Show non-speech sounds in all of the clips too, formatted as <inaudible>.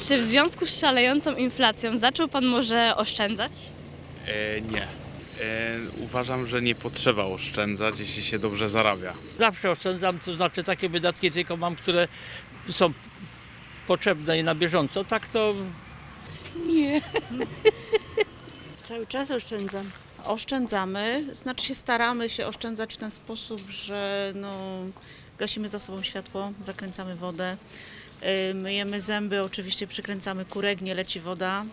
Czy w związku z szalejącą inflacją zaczął pan może oszczędzać? E, nie. E, uważam, że nie potrzeba oszczędzać, jeśli się dobrze zarabia. Zawsze oszczędzam, to znaczy takie wydatki tylko mam, które są potrzebne i na bieżąco. Tak to Nie. Cały czas oszczędzam. oszczędzamy, znaczy się staramy się oszczędzać w ten sposób, że no, gasimy za sobą światło, zakręcamy wodę, myjemy zęby, oczywiście przykręcamy kurek, nie leci woda.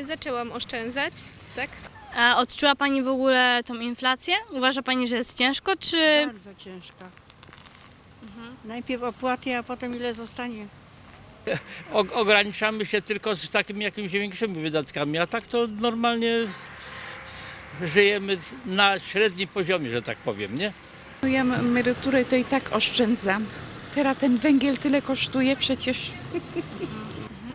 Y, Zaczęłam oszczędzać, tak? A odczuła pani w ogóle tą inflację? Uważa pani, że jest ciężko, czy... Bardzo ciężka. Najpierw opłaty, a potem ile zostanie. <laughs> o- ograniczamy się tylko z takimi jakimiś większymi wydatkami, a tak to normalnie żyjemy na średnim poziomie, że tak powiem, nie? Ja mam emeryturę, to i tak oszczędzam. Teraz ten węgiel tyle kosztuje przecież.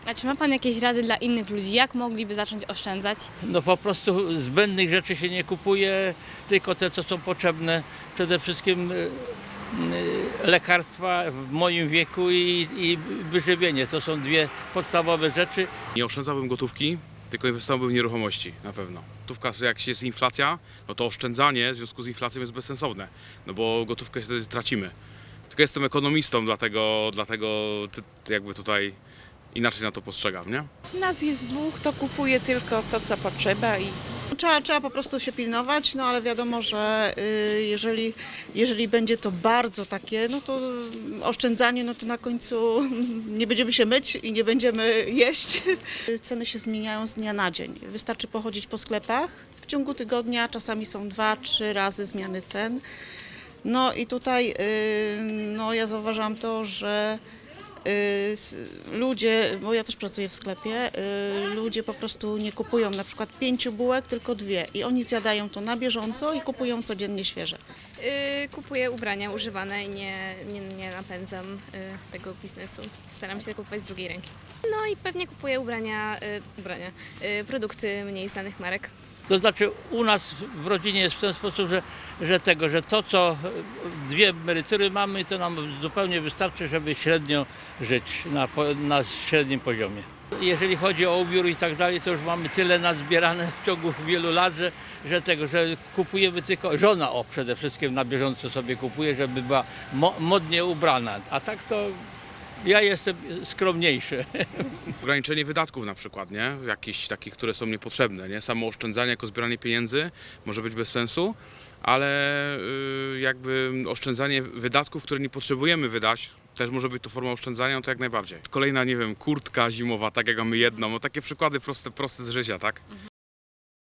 A czy ma pan jakieś rady dla innych ludzi? Jak mogliby zacząć oszczędzać? No po prostu zbędnych rzeczy się nie kupuje, tylko te, co są potrzebne. Przede wszystkim y, y, lekarstwa w moim wieku i, i wyżywienie. To są dwie podstawowe rzeczy. Nie oszczędzałbym gotówki, tylko inwestowałbym w nieruchomości, na pewno. Gotówka, jak jest inflacja, no to oszczędzanie w związku z inflacją jest bezsensowne, no bo gotówkę wtedy tracimy. Tylko jestem ekonomistą, dlatego, dlatego jakby tutaj inaczej na to postrzegam, nie? Nas jest dwóch, to kupuje tylko to, co potrzeba i Trzeba, trzeba po prostu się pilnować, no ale wiadomo, że y, jeżeli, jeżeli będzie to bardzo takie, no to oszczędzanie, no to na końcu nie będziemy się myć i nie będziemy jeść. Ceny się zmieniają z dnia na dzień. Wystarczy pochodzić po sklepach. W ciągu tygodnia czasami są dwa, trzy razy zmiany cen. No i tutaj y, no ja zauważam to, że y, ludzie, bo ja też pracuję w sklepie, y, ludzie po prostu nie kupują na przykład pięciu bułek, tylko dwie i oni zjadają to na bieżąco i kupują codziennie świeże. Kupuję ubrania używane i nie, nie, nie napędzam tego biznesu. Staram się kupować z drugiej ręki. No i pewnie kupuję ubrania, ubrania produkty mniej znanych marek. To znaczy u nas w rodzinie jest w ten sposób, że, że tego, że to co dwie emerytury mamy, to nam zupełnie wystarczy, żeby średnio żyć na, na średnim poziomie. Jeżeli chodzi o ubiór i tak dalej, to już mamy tyle nazbierane w ciągu wielu lat, że, że tego, że kupujemy tylko, żona o przede wszystkim na bieżąco sobie kupuje, żeby była mo, modnie ubrana, a tak to ja jestem skromniejszy. <laughs> Ograniczenie wydatków na przykład, nie? Jakichś takich, które są niepotrzebne, nie? Samo oszczędzanie jako zbieranie pieniędzy może być bez sensu, ale y, jakby oszczędzanie wydatków, które nie potrzebujemy wydać, też może być to forma oszczędzania, no to jak najbardziej. Kolejna, nie wiem, kurtka zimowa, tak jak mamy jedną, no takie przykłady proste, proste z życia, tak?